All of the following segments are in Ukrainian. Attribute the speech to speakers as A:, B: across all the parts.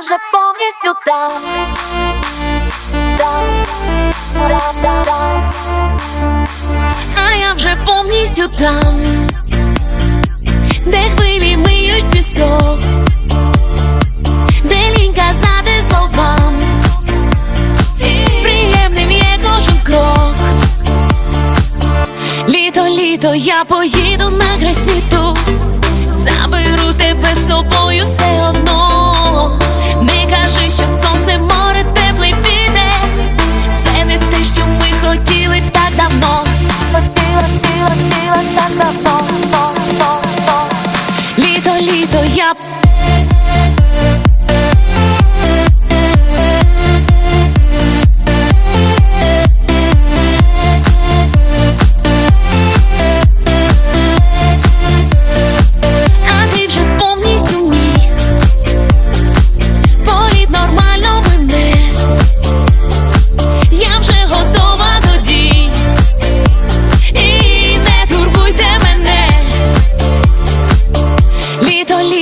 A: вже повністю там.
B: А я вже повністю там, де хвилі миють пісок, де лінь казати словам, приємним є кожен крок. Літо, літо, я поїду на край світу, заберу тебе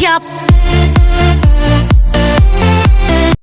B: Я